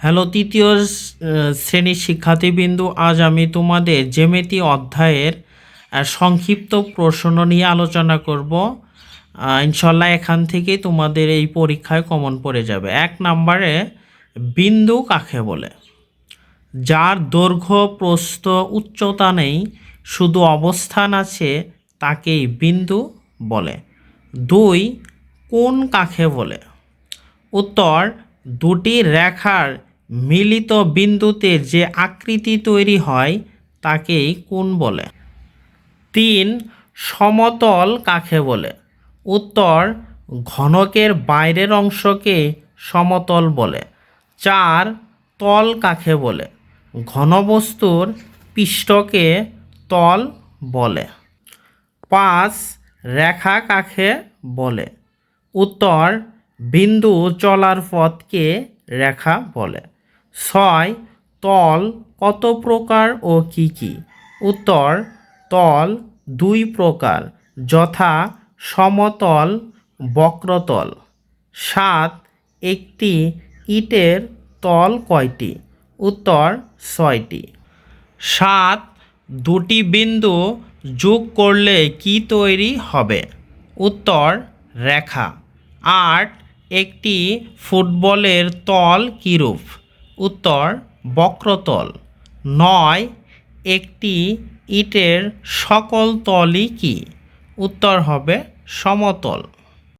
Hello, তৃতীয় শ্রেণির শিক্ষার্থীবৃন্দু, আজ আমি তোমাদের জেমেতি অধ্যায়ের সংক্ষিপ্ত প্রশ্ন নিয়ে আলোচনা করব। ইনশাল্লাহ এখান থেকেই তোমাদের এই পরীক্ষায় কমন পড়ে যাবে। এক নম্বরে, বিন্দু কাকে বলে? যার দৈর্ঘ্য, প্রস্থ, উচ্চতা নেই, শুধু অবস্থান আছে, তাকেই বিন্দু বলে। দুই কোন কাকে বলে? উত্তর, দুটি রেখার মিলিত বিন্দুতে যে আকৃতি তৈরি হয়, তাকেই কোণ বলে। তিন, সমতল কাকে বলে? উত্তর, ঘনকের বাইরের অংশকে সমতল বলে। চার, তল কাকে বলে? ঘনবস্তুর পৃষ্ঠকে তল বলে। পাঁচ, রেখা কাকে বলে? উত্তর, বিন্দু চলার পথকে রেখা বলে। ছয়, তল কত প্রকার ও কি কি? উত্তর, তল দুই প্রকার, যথা সমতল, বক্রতল। সাত, একটি ইটের তল কয়টি? উত্তর, ছয়টি। সাত, দুটি বিন্দু যোগ করলে কি তৈরি হবে? উত্তর, রেখা। আট, একটি ফুটবলের তল কিরূপ? উত্তর বক্রতল। নয় একটি ইটের সকল তলই কি? উত্তর হবে সমতল।